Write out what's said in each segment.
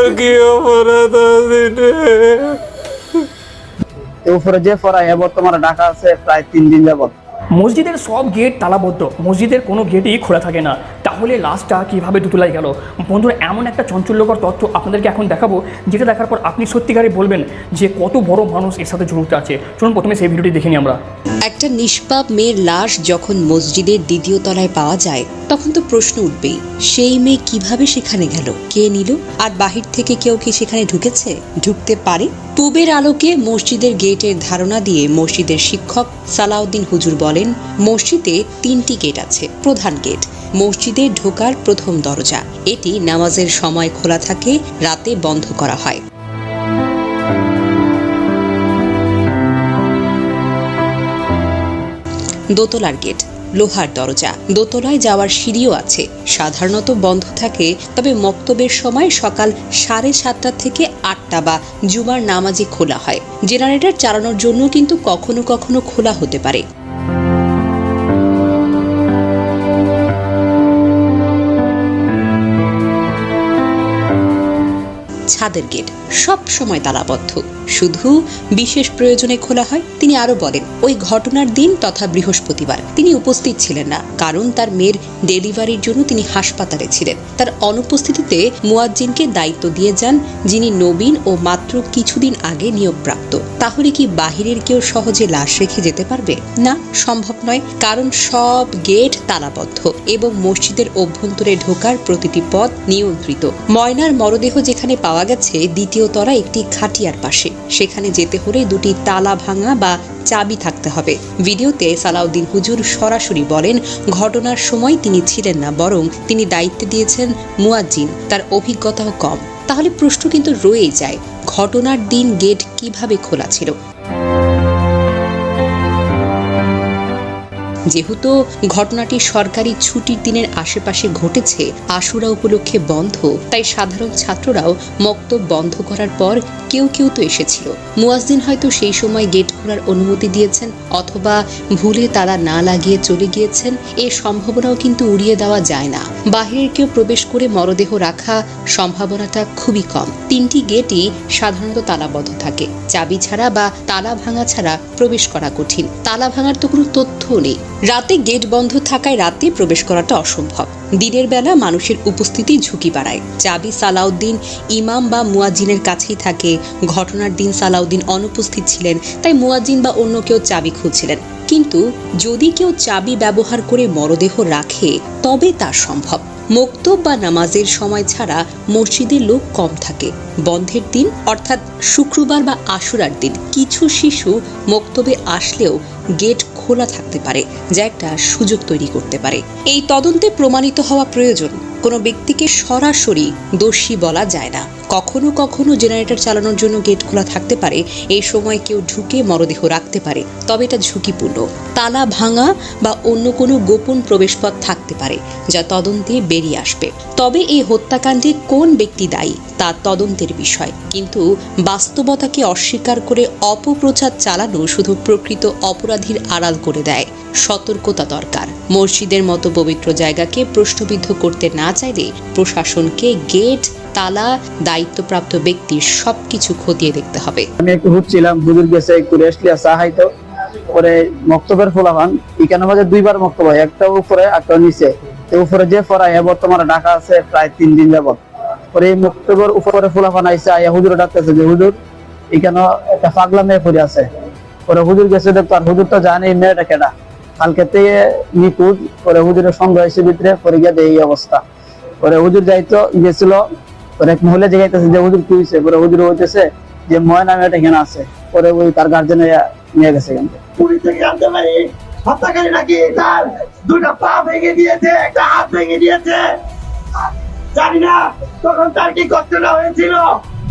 আমার কি অপরাধ আছে উপরে যে ফরাই বর্তমানে ঢাকা আছে প্রায় তিন দিন যাবত মসজিদের সব গেট তালাবদ্ধ। মসজিদের কোনো গেটই খোলা থাকে না। তাহলে লাশটা কীভাবে দুতলায় গেল? বন্ধুরা এমন একটা চঞ্চল্যকর তথ্য আপনাদেরকে এখন দেখাবো, যেটা দেখার পর আপনি সত্যিকারে বলবেন যে কত বড় মানুষ এর সাথে জড়িত আছে। চলুন প্রথমে সেই ভিডিওটি দেখে নিই আমরা। একটা নিষ্পাপ মেয়ের লাশ যখন মসজিদের দ্বিতীয় তলায় পাওয়া যায়, তখন তো প্রশ্ন উঠবেই, সেই মেয়ে কীভাবে সেখানে গেল? কে নিল? আর বাহির থেকে কেউ কি সেখানে ঢুকেছে? ঢুকতে পারে? পূবের আলোকে মসজিদের গেটের ধারণা দিয়ে মসজিদের শিক্ষক সালাউদ্দিন হুজুর বলেন, মসজিদে তিনটি গেট আছে, প্রধান গেট। মসজিদে ঢোকার প্রথম দরজা। এটি নামাজের সময় খোলা থাকে, রাতে বন্ধ করা হয়। দোতলার গেট, লোহার দরজা। দোতলায় যাওয়ার সিঁড়িও আছে। সাধারণত বন্ধ থাকে, তবে মক্তবের সময় সকাল সাড়ে সাতটা থেকে আটটা বা জুমার নামাজে খোলা হয়। জেনারেটর চালানোর জন্য কিন্তু কখনো কখনো খোলা হতে পারে। ছাদের গেট সব সময় তালাবদ্ধ। শুধু বিশেষ প্রয়োজনে খোলা হয়, তিনি আরও বলেন, ওই ঘটনার দিন তথা বৃহস্পতিবার তিনি উপস্থিত ছিলেন না, কারণ তার মেয়ের ডেলিভারির জন্য তিনি হাসপাতালে ছিলেন। তার অনুপস্থিতিতে মুয়াজ্জিনকে দায়িত্ব দিয়ে যান, যিনি নবীন ও মাত্র কিছুদিন আগে নিয়োগপ্রাপ্ত। তাহলে কি বাহিরের কেউ সহজে লাশ রেখে যেতে পারবে? না, সম্ভব নয়, কারণ সব গেট তালাবদ্ধ এবং মসজিদের অভ্যন্তরে ঢোকার প্রতিটি পথ নিয়ন্ত্রিত। ময়নার মরদেহ যেখানে পাওয়া গেছে, দ্বিতীয় তরা একটি খাটিয়ার পাশে। সেখানে যেতে হলে দুটি তালা ভাঙা বা চাবি থাকতে হবে। ভিডিওতে সালাউদ্দিন হুজুর সরাসরি বলেন, ঘটনার সময় তিনি ছিলেন না, বরং তিনি দায়িত্বে দিয়েছেন মুয়াজ্জিন। তার অভিজ্ঞতাও কম। তাহলে প্রশ্ন কিন্তু রয়েই যায়, ঘটনার দিন গেট কীভাবে খোলা ছিল? যেহেতু ঘটনাটি সরকারি ছুটির দিনের আশেপাশে ঘটেছে, আশুরা উপলক্ষে বন্ধ। তাই সাধারণ ছাত্ররাও মক্তব বন্ধ করার পর কেউ কেউ তো এসেছিল। মুয়াজ্জিন হয়তো সেই সময় গেট খোলার অনুমতি দিয়েছেন অথবা ভুলে তারা না লাগিয়ে চলে গিয়েছেন, এ সম্ভাবনাও কিন্তু উড়িয়ে দেওয়া যায় না। বাহিরের কেউ প্রবেশ করে মরদেহ রাখা সম্ভাবনাটা খুবই কম। তিনটি গেটই সাধারণত তালাবদ্ধ থাকে। চাবি ছাড়া বা তালা ভাঙা ছাড়া প্রবেশ করা কঠিন। তালা ভাঙার তো কোনো তথ্যও নেই রাতে গেট বন্ধ থাকায় রাতে প্রবেশ করাটা অসম্ভব। দিনের বেলা মানুষের উপস্থিতি ঝুঁকি বাড়ায়। চাবি সালাউদ্দিন, ইমাম বা মুয়াজ্জিনের কাছেই থাকে। ঘটনার দিন সালাউদ্দিন অনুপস্থিত ছিলেন, তাই মুয়াজ্জিন বা অন্য কেউ চাবি খুঁজছিলেন। কিন্তু যদি কেউ চাবি ব্যবহার করে মরদেহ রাখে, তবে তা সম্ভব। মোক্তব বা নামাজের সময় ছাড়া মসজিদে লোক কম থাকে। বন্ধের দিন, অর্থাৎ শুক্রবার বা আশুরার দিন, কিছু শিশু মোক্তবে আসলেও গেট খোলা থাকতে পারে, যা একটা সুযোগ তৈরি করতে পারে। এই তদন্তে প্রমাণিত হওয়া প্রয়োজন। কোনো ব্যক্তিকে সরাসরি দোষী বলা যায় না। কখনো কখনো জেনারেটর চালানোর জন্য গেট খোলা থাকতে পারে। এই সময় কেউ ঢুকে মরদেহ রাখতে পারে, তবে এটা ঝুঁকিপূর্ণ। তালা ভাঙা বা অন্য কোনো গোপন প্রবেশপথ থাকতে পারে, যা তদন্তে বেরিয়ে আসবে। তবে এই হত্যাকাণ্ডে কোন ব্যক্তি দায়ী, তা তদন্তের বিষয়। কিন্তু বাস্তবতাকে অস্বীকার করে অপপ্রচার চালানো শুধু প্রকৃত অপরাধীর আড়াল করে দেয়। সতর্কতা দরকার। মসজিদের মতো পবিত্র জায়গাকে প্রশ্নবিদ্ধ করতে না চাইলে প্রশাসনকে গেট তালা, দায়িত্বপ্রাপ্ত ব্যক্তির সবকিছু খতিয়ে দেখতে হবে। আমি একটু হুটছিলাম হুজুর গেছে, একটু রেস্ট লিয়া চা খাইতো। পরে মক্তবের ফোলাফান এখানে মাঝে দুইবার মক্তব হয়, একটা উপরে, একটা নিচে। উপরে যে ফরাই বর্তমানে ঢাকা আছে, প্রায় তিন দিন যাবত পরে এই মক্তবের উপরে ফোলাফান আইসে আইয়া হুজুর ডাকতেছে যে, হুজুর, এখানে একটা পাগলা মেয়ে পড়ে আছে। পরে হুজুর গেছে দেখতো আর হুজুর তো জানে এই মেয়েটা কেডা। কালকে থেকে নিখুঁজ। পরে হুজুরের সঙ্গে হয়েছে ভিতরে, পরে গিয়ে এই অবস্থা। পরে হুজুর যাইতো, গেছিল এক মহিলা যে হুজুর কি হয়েছে পরে হুজুর হইতেছে যে ময়না মেয়েটা এখানে আছে। পরে ওই তার গার্জেনে নিয়ে গেছে একটা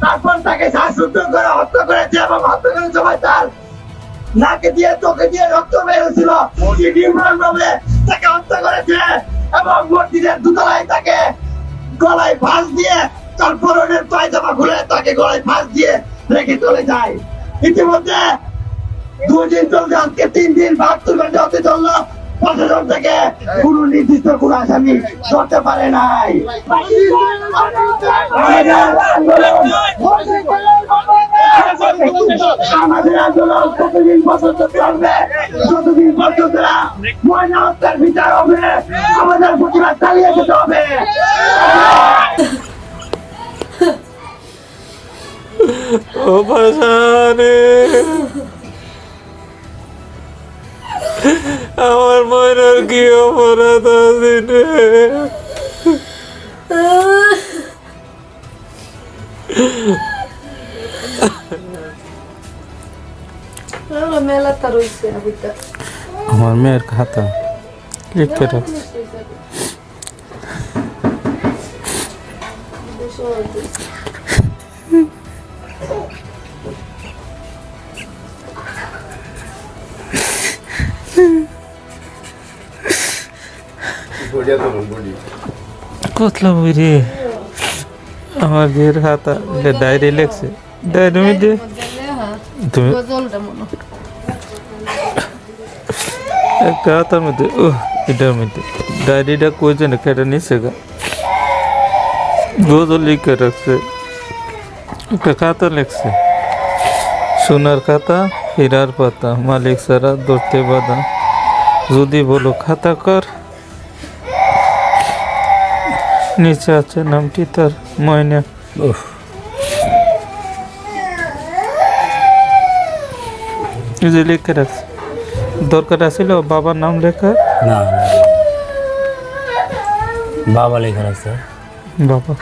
তারপর তাকে হত্যা করেছে এবং হত্যা দিয়ে, চোখে দিয়ে রক্ত তাকে হত্যা করেছে এবং মসজিদের দুতলায় তাকে গলায় ফাঁস দিয়ে তার পরনের পায়জামা খুলে তাকে গলায় ফাঁস দিয়ে রেখে চলে যায়। ইতিমধ্যে দুই চলছে আজকে, তিন দিন বাহাত্তর ঘণ্টা হতে চলল প্রশাসন থেকে কোন নির্দিষ্ট কোন আসামি ধরতে পারে নাই। আমাদের আন্দোলন কতদিন পর্যন্ত চলবে? যতদিন পর্যন্ত ময়না হত্যার বিচার হবে, আমাদের প্রতিবাদ চালিয়ে যেতে হবে। ও ভাসানে আমার ময়নার কি অপরাধ আছে আমার মেয়ের খাতা। লিখে রাখ। কতলা বই রে? আমার বিয়ের খাতা ডায়েরি লেখছে। ডায়েরি মধ্যে তুমি মনে একটা হাতার মধ্যে ও এটার মধ্যে। ডায়েরিটা কই যেন কেটে নিছে গা। গজল লিখে রাখছে। একটা খাতা লেখছে। সোনার খাতা হীরার পাতা মালিক সারা ধরতে বাধা। যদি বলো খাতা কর নিচে আছে নামটি তার ময়না। যে লিখে রাখছে। দরকার আছিল বাবার নাম লেখা? না না। বাবা লেখা আছে বাবা।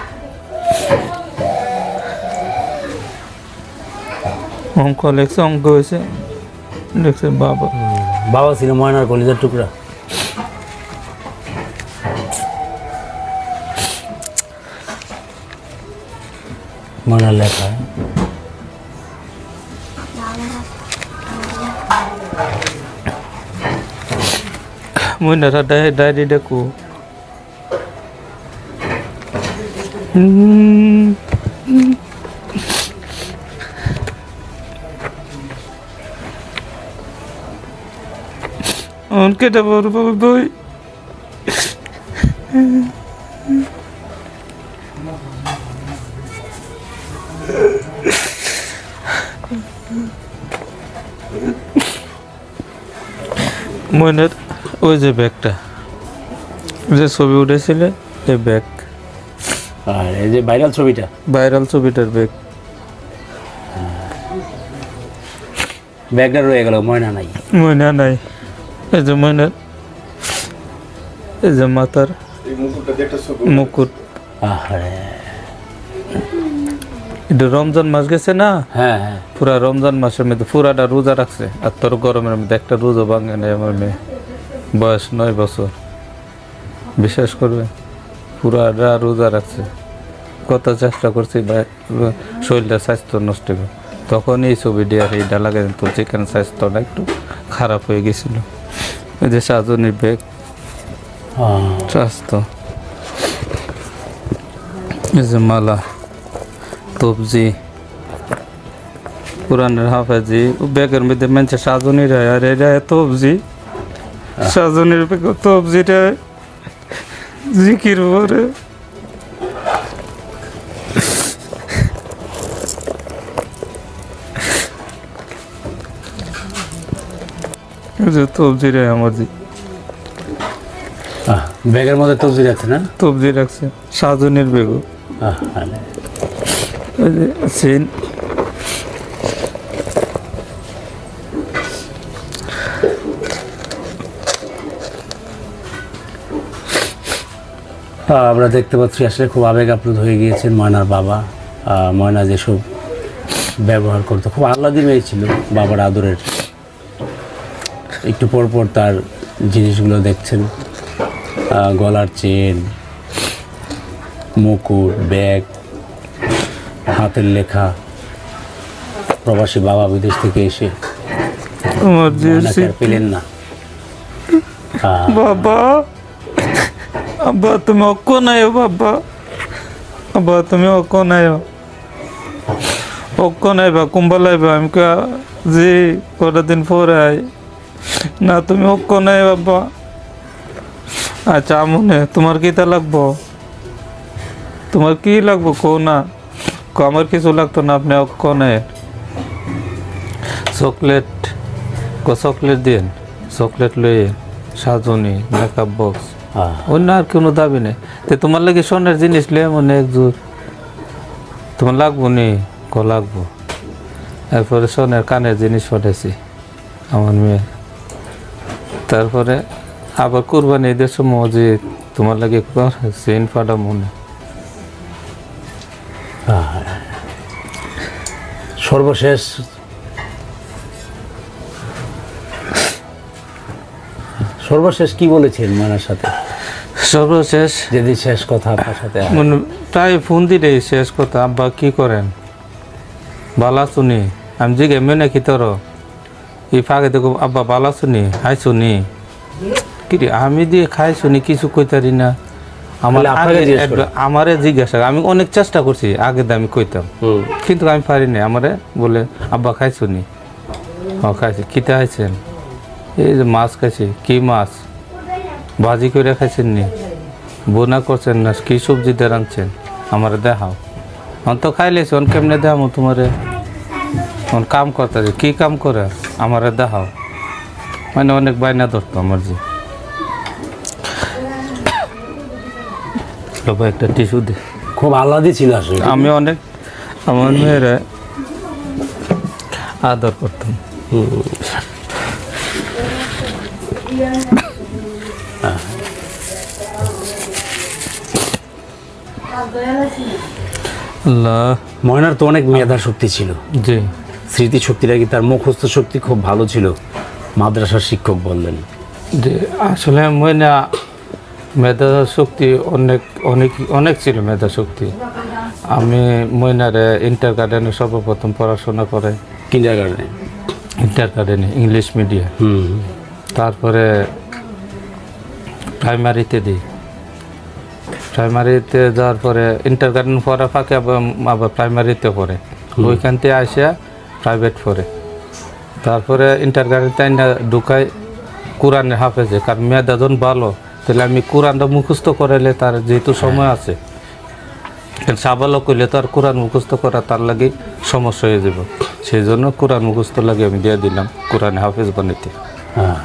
অঙ্ক লেখছে অঙ্ক হয়েছে লেখছে বাবা। বাবা ছিল ময়নার কলিজার টুকরা। ময়নার লেখা মইনারা ডায় ডায়েরি ডাকু অনকেটা মইনের ওই যে ব্যাগটা যে ছবি উঠেছিলে এই ব্যাগ। আর এই যে ভাইরাল ছবিটা? ভাইরাল ছবিটার ব্যাগ। ব্যাগটা রয়ে গেল ময়না নাই। ময়না নাই। এই যে ময়নার এই যে মাথার মুকুট। আরে এটা রমজান মাস গেছে না? হ্যাঁ হ্যাঁ। পুরা রমজান মাসের মধ্যে পুরাটা রোজা রাখছে। আর তোর গরমের মধ্যে একটা রোজা ভাঙে নেই আমার মেয়ে। বয়স নয় বছর। বিশ্বাস করবে? পুরাটা রোজা রাখছে। কত চেষ্টা করছি ভাই শরীরটা স্বাস্থ্য নষ্ট করে। তখন এই ছবি দিয়ে আর এইটা লাগে তো যেখানে স্বাস্থ্যটা একটু খারাপ হয়ে গেছিল। এই যে সাজনের ব্যাগ আহ, স্বাস্থ্য। এই যে মালা। তবজি কোরআনের হাফাজি ব্যাগের মধ্যে মানছে সাজনি রে আর এটা তবজি। সাজনির তবজিটা জিকির পরে তবজি রে আমার জি ব্যাগের মধ্যে তবজি রাখছে না? তবজি রাখছে। সাজনের বেগও। চেন আমরা দেখতে পাচ্ছি আসলে খুব আবেগ আপ্লুত হয়ে গিয়েছেন ময়নার বাবা। ময়না যেসব ব্যবহার করতো, খুব আহ্লাদি মেয়ে ছিল বাবার আদরের। একটু পর পর তার জিনিসগুলো দেখছেন। গলার চেন, মুকুট, ব্যাগ হাতের লেখা প্রবাসী বাবা বিদেশ থেকে এসে যে পেলেন না? বাবা আব্বা তুমি অক্ক নাই বাবা। আব্বা তুমি অক্ক নাই বা কুম্বা লাইবা আমি কা জি কটা দিন পরে আই। না তুমি অক্ক নাই বাবা। আচ্ছা আমনে তোমার কিতা লাগবো? তোমার কি লাগবো কো না? কো আমার কিছু লাগতো না আপনি কনে চকলেট কো চকলেট দিন চকলেট লয়ে সাজনি মেকআপ বক্স অন্য আর কোনো দাবি নেই। তো তোমার লাগে সোনার জিনিস লে মনে একজোর তোমার লাগবো নি? ক লাগবো। এরপরে সোনার কানের জিনিস পাঠাইছি আমার মেয়ে। তারপরে আবার কুরবানি ঈদের সময় যে তোমার লাগে চেন ফাটা মনে সর্বশেষ সর্বশেষ কি বলেছেন ময়নার সাথে? সর্বশেষ যদি শেষ কথা আপনার সাথে। মনে প্রায় ফোন দিলে শেষ কথা আব্বা কি করেন? বালা শুনি আমি জিগে মেনে কি তোর? এই ফাঁকে দেখো আব্বা বালা শুনি হাই শুনি। কি আমি দিয়ে খাই শুনি কিছু কইতারি না। আমার জিজ্ঞেস একবার- আমারে জিজ্ঞাসা আমি অনেক চেষ্টা করছি আগে আমি কইতাম। কিন্তু আমি পারি না আমারে বলে আব্বা খাই নি? হ খাইছি। কিতে খাইছেন এই যে মাছ খাইছি। কি মাছ? ভাজি করে খাইছেন নি? বোনা করছেন না। কি সবজি দিয়ে রাঁধছেন? আমার দেখাও। অন তো খাইলেছি। অন কেমনে দেখাবো তোমারে? অন কাম করতে কি কাম করে আমার দেখাও। মানে অনেক বাইনা ধরতো আমার যে বাবা একটা টিস্যু দে। খুব আহ্লাদি ছিল আসলে। আমি অনেক আমার মেয়েরা আদর করতাম। ময়নার তো অনেক মেধা শক্তি ছিল। জি। স্মৃতি শক্তিটা কি তার মুখস্থ শক্তি খুব ভালো ছিল। মাদ্রাসার শিক্ষক বললেন। যে আসলে ময়না মেধা শক্তি অনেক অনেক অনেক ছিল মেধা শক্তি আমি ময়নারে ইন্টার গার্ডেনে সর্বপ্রথম পড়াশোনা করে। কিন্ডার গার্ডেনে ইন্টার গার্ডেনে ইংলিশ মিডিয়াম তারপরে প্রাইমারিতে দিই। প্রাইমারিতে যাওয়ার পরে ইন্টার গার্ডেন পড়া ফাঁকে আবার প্রাইমারিতে পড়ে। ওইখান থেকে আসিয়া প্রাইভেট পড়ে। তারপরে ইন্টার গার্ডেন তাই না ঢুকাই কোরআনে হাফেজে কারণ মেয়েদা ভালো। তাহলে আমি কোরআনটা মুখস্থ করাইলে তার যেহেতু সময় আছে সাবালক করলে তো আর কোরআন মুখস্থ করা তার লাগে সমস্যা হয়ে যাব। সেই জন্য কোরআন মুখস্থ লাগে আমি দিয়ে দিলাম কোরআনে হাফেজ বানাইতে। হ্যাঁ।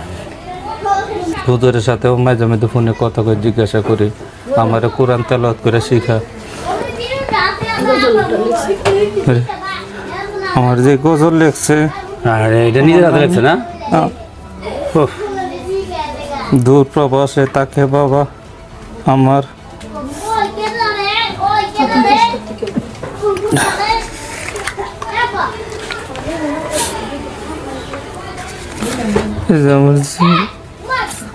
হুজুরের সাথেও মাঝে মাঝে ফোনে কথা করে জিজ্ঞাসা করি আমার কোরআন তেলাওয়াত করে শিখা? আমার যে গজল লেখছে আর এটা নিজের হাতে লাগছে না? দূর প্রবাসে তাকে বাবা আমার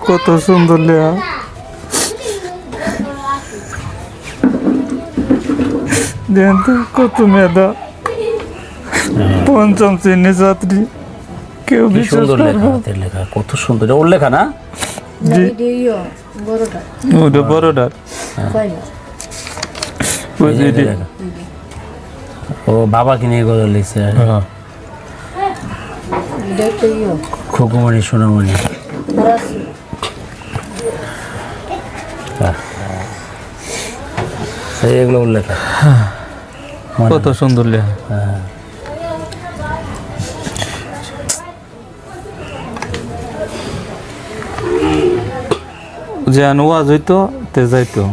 কত সুন্দর লেখা দেন তো কত মেধা। পঞ্চম শ্রেণি ছাত্রী। কেউ কি সুন্দর লেখা কত সুন্দর। ওর লেখা না? বড়টা? ওটা লেখা। ও বাবাকে নিয়ে গজল লিখছে। হ্যাঁ। খোকুমণি সোনামণি। এগুলো ওর লেখা কত সুন্দর লেখা। যে আন ওয়াজ হইতো তে যাইতো।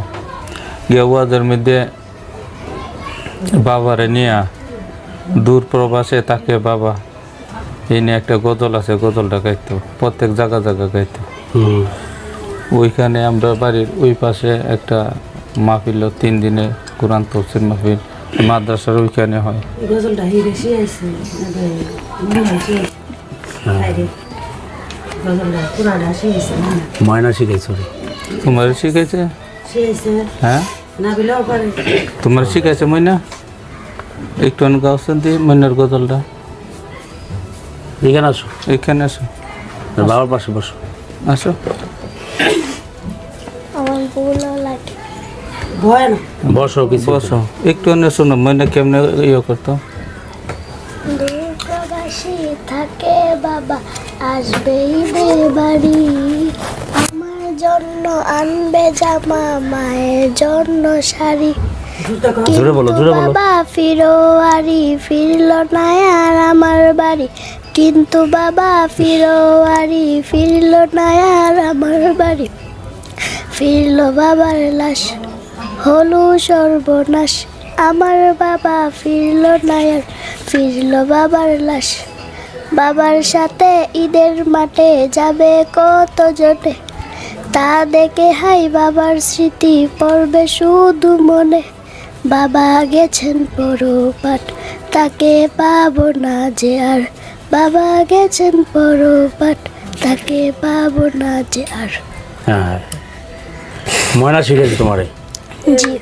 গিয়ে ওয়াজের মধ্যে বাবারে নিয়া দূর প্রবাসে তাকে বাবা এই নিয়ে একটা গজল আছে গজলটা গাইতো প্রত্যেক জায়গা জায়গা গাইতো। ওইখানে আমরা বাড়ির ওই পাশে একটা মাহফিল তিন দিনে কোরআন তফসির মাহফিল মাদ্রাসার ওইখানে হয়। ময়না শিখেছ রে তোমার শিয়াইছে হ্যাঁ? তোমার শিখাইছে ময়না একটু গাওছেন দি ময়নার গজলটা। এখানে আসো। এখানে আসো। বাবার পাশে বসো। আসো। ভয় বসো কিছু। বসো। একটু এনে শোনো ময়না কেমনে ইয়ে করতো? থাকে বাবা আসবে ঈদের বাড়ি জন্য আনবে জামা মায়ের জন্য শাড়ি। জোরে বলো, জোরে বলো। বাবা ফিরোয়ারি ফিরল না আর আমার বাড়ি। কিন্তু বাবা ফিরোয়ারি ফিরল না আর আমার বাড়ি। ফিরল বাবার লাশ হলো সর্বনাশ। আমার বাবা ফিরল না আর ফিরল বাবার লাশ। বাবার সাথে ঈদের মাঠে যাবে কত জনে তা দেখে হাই বাবার স্মৃতি পড়বে শুধু মনে। বাবা গেছেন পরপাট তাকে পাবো না যে আর। বাবা গেছেন পরপাট তাকে পাবো না যে আর। হ্যাঁ। ময়না শিখেছে তোমারে? জি।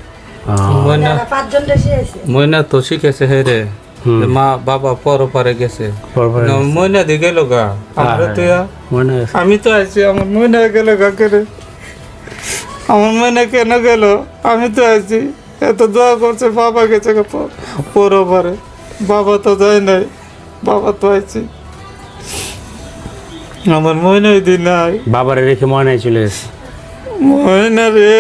ময়না পাঁচজন দেশে আছে ময়না তো শিখেছে হে রে। মা বাবা পর পারে গেছে। পরপরে না, ময়না দিয়ে গেল গা। আমরা তো আমি তো আছি আমার ময়না গেল গা কেন আমার ময়না কেন গেল? আমি তো আছি এত দোয়া করছে বাবা গেছে গা প- পর পারে। বাবা তো যায় নাই বাবা তো আছি আমার ময়নাই দিন নাই। বাবারে রেখে ময়নায় চলে গেছে। ময়না রে।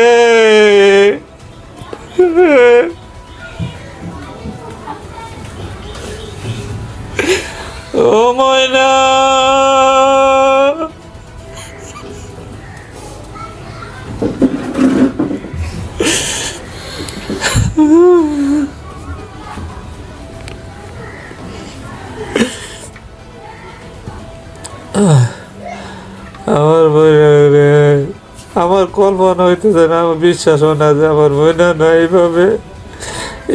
ও ময়না আমার ময়না আমার কল্পনা হইতেছে না, আমার বিশ্বাস না যে আমার ময়না না এইভাবে।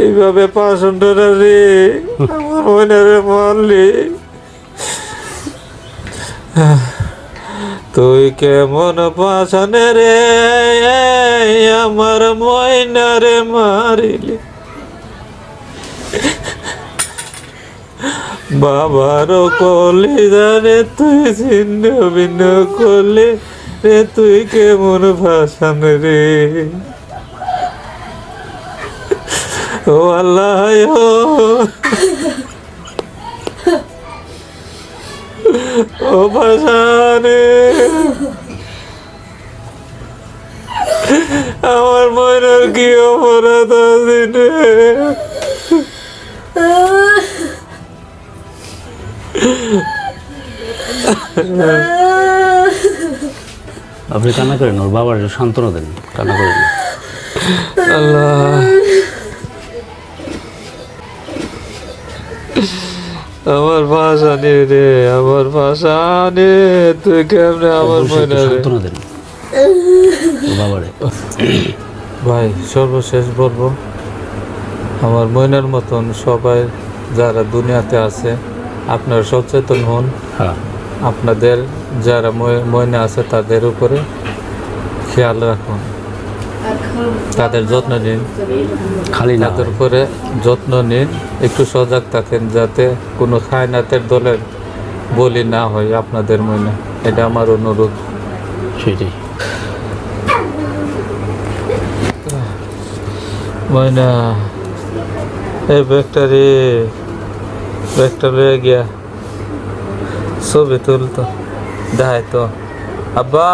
এইভাবে পাশনটা রে। আমার ময়না রে মারলি তুই কেমন পাশানে রে? আমার ময়না রে মারিলি। বাবারও কলি জানে তুই ছিন্ন ভিন্ন করলে রে, তুই কেমন ভাষান রে? ও আল্লাহ ও। ভাষানে আমার মনের কি অপরাধ আছে আপনি কান্না করেন ওর বাবার সান্ত্বনা দেন। কান্না করেন আল্লাহ। আমার ভাষা নে রে আমার ভাষা নে। তুই কেমনে আমার মনে সান্ত্বনা দেন। বাবারে। ভাই সর্বশেষ বলব আমার ময়নার মতন সবাই যারা দুনিয়াতে আছে আপনারা সচেতন হন। হ্যাঁ। আপনাদের যারা ময়- ময়না আছে তাদের উপরে খেয়াল রাখুন। তাদের যত্ন নিন। খালি তাদের উপরে যত্ন নিন। একটু সজাগ থাকেন যাতে কোনো খায়নাতের দলের বলি না হয় আপনাদের মনে। এটা আমার অনুরোধ। সেটাই। ময়না এই ব্যাগটা রে ব্যাগটা লয়ে গিয়া ছবি তুলতো দেখাই তো আব্বা!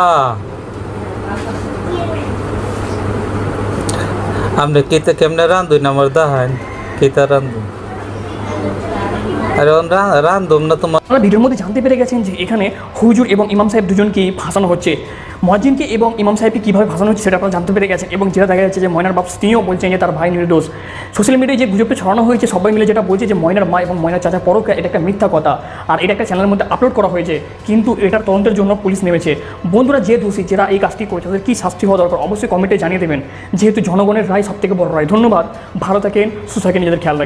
আপনি কিতা কেমনে রান্ধুন আমার দাহান কিতা রান্ধুন আরে না তোমার ভিডিওর মধ্যে জানতে পেরে গেছেন যে এখানে হুজুর এবং ইমাম সাহেব দুজনকে ফাঁসানো হচ্ছে। মহাজিনকে এবং ইমাম সাহেবকে কীভাবে ফাঁসানো হচ্ছে সেটা আপনারা জানতে পেরে গেছেন এবং যেটা দেখা যাচ্ছে যে ময়নার বাপ তিনিও বলছেন যে তার ভাই নির্দোষ। সোশ্যাল মিডিয়ায় যে গুজবটা ছড়ানো হয়েছে, সবাই মিলে যেটা বলছে যে ময়নার মা এবং ময়নার চাচা পরকে এটা একটা মিথ্যা কথা। আর এটা একটা চ্যানেলের মধ্যে আপলোড করা হয়েছে, কিন্তু এটার তদন্তের জন্য পুলিশ নেমেছে। বন্ধুরা, যে দোষী, যারা এই কাজটি করেছে, তাদের কী শাস্তি হওয়া দরকার? অবশ্যই কমেন্টে জানিয়ে দেবেন। যেহেতু জনগণের রায় সব থেকে বড় রায়। ধন্যবাদ। ভালো থাকেন, সুস্থ থাকেন, নিজেদের খেয়াল